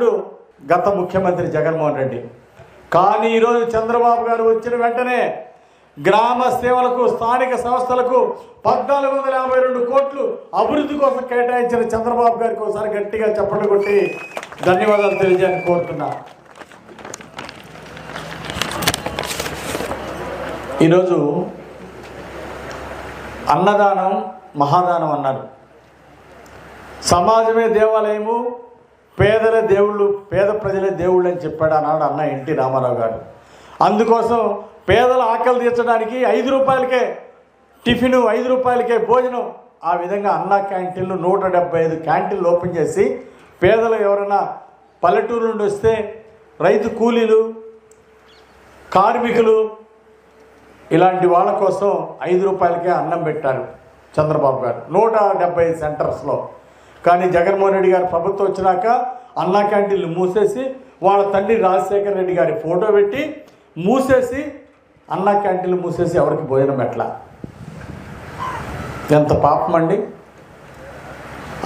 కారకుడు గత ముఖ్యమంత్రి జగన్మోహన్ రెడ్డి. కానీ ఈరోజు చంద్రబాబు గారు వచ్చిన వెంటనే గ్రామ సేవలకు స్థానిక సంస్థలకు పద్నాలుగు వందల యాభై రెండు కోట్లు అభివృద్ధి కోసం కేటాయించిన చంద్రబాబు గారికి ఒకసారి గట్టిగా చప్పట్లు కొట్టి ధన్యవాదాలు తెలియజేయాలని కోరుతున్నా. ఈరోజు అన్నదానం మహాదానం అన్నారు. సమాజమే దేవాలయము పేదల దేవుళ్ళు పేద ప్రజలే దేవుళ్ళు అని చెప్పాడు అన్నాడు అన్న ఎన్టీ రామారావు గారు. అందుకోసం పేదల ఆకలి తీర్చడానికి ఐదు రూపాయలకే టిఫిన్ ఐదు రూపాయలకే భోజనం ఆ విధంగా అన్న క్యాంటీన్లు నూట డెబ్బై ఐదు క్యాంటీన్లు ఓపెన్ చేసి పేదలు ఎవరైనా పల్లెటూరు నుండి వస్తే రైతు కూలీలు కార్మికులు ఇలాంటి వాళ్ళ కోసం ఐదు రూపాయలకే అన్నం పెట్టారు చంద్రబాబు గారు. నూట డెబ్బై ఐదు సెంటర్స్లో. కానీ జగన్మోహన్ రెడ్డి గారి ప్రభుత్వం వచ్చినాక అన్నా క్యాంటీన్లు మూసేసి వాళ్ళ తండ్రి రాజశేఖర రెడ్డి గారి ఫోటో పెట్టి మూసేసి అన్నా క్యాంటీన్లు మూసేసి ఎవరికి భోజనం ఎట్లా ఎంత పాపం అండి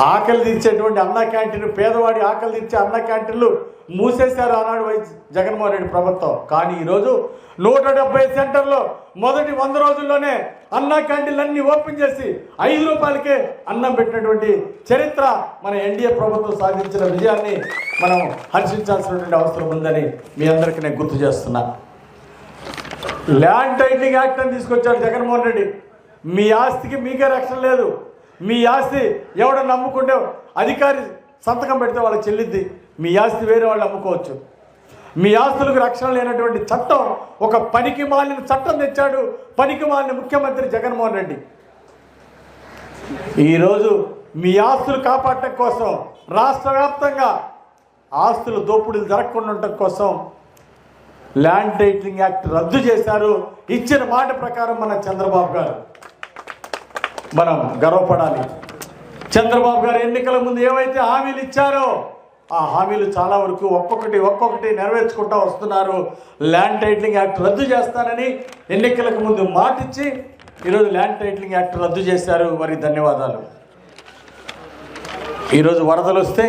ఆకలి తీర్చేటువంటి అన్న క్యాంటీన్ పేదవాడి ఆకలి తీర్చే అన్న క్యాంటీన్లు మూసేశారు ఆనాడు వై జగన్మోహన్ రెడ్డి ప్రభుత్వం. కానీ ఈరోజు నూట డెబ్బై సెంటర్లో మొదటి వంద రోజుల్లోనే అన్న క్యాంటీన్లన్నీ ఓపెన్ చేసి ఐదు రూపాయలకే అన్నం పెట్టినటువంటి చరిత్ర మన ఎన్డీఏ ప్రభుత్వం సాధించిన విజయాన్ని మనం హర్షించాల్సినటువంటి అవసరం ఉందని మీ అందరికీ నేను గుర్తు చేస్తున్నా. ల్యాండ్ టైటిలింగ్ యాక్ట్ అని తీసుకొచ్చాడు జగన్మోహన్ రెడ్డి. మీ ఆస్తికి మీకే రక్షణ లేదు. మీ ఆస్తి ఎవడ నమ్ముకుంటే అధికారి సంతకం పెడితే వాళ్ళకి చెల్లిద్ది. మీ ఆస్తి వేరే వాళ్ళు అమ్ముకోవచ్చు మీ ఆస్తులకు రక్షణ లేనటువంటి చట్టం ఒక పనికి మాలిన చట్టం తెచ్చాడు. పనికి మాలిన ముఖ్యమంత్రి జగన్మోహన్ రెడ్డి. ఈరోజు మీ ఆస్తులు కాపాడటం కోసం రాష్ట్ర వ్యాప్తంగా ఆస్తులు దోపిడీలు జరగకుండా ఉండటం కోసం ల్యాండ్ టైటిలింగ్ యాక్ట్ రద్దు చేశారు. ఇచ్చిన మాట ప్రకారం మన చంద్రబాబు గారు. మనం గర్వపడాలి. చంద్రబాబు గారు ఎన్నికల ముందు ఏవైతే హామీలు ఇచ్చారో ఆ హామీలు చాలా వరకు ఒక్కొక్కటి ఒక్కొక్కటి నెరవేర్చుకుంటూ వస్తున్నారు. ల్యాండ్ టైటిలింగ్ యాక్ట్ రద్దు చేస్తానని ఎన్నికలకు ముందు మాటిచ్చి ఈరోజు ల్యాండ్ టైటిలింగ్ యాక్ట్ రద్దు చేశారు. మరి ధన్యవాదాలు. ఈరోజు వరదలు వస్తే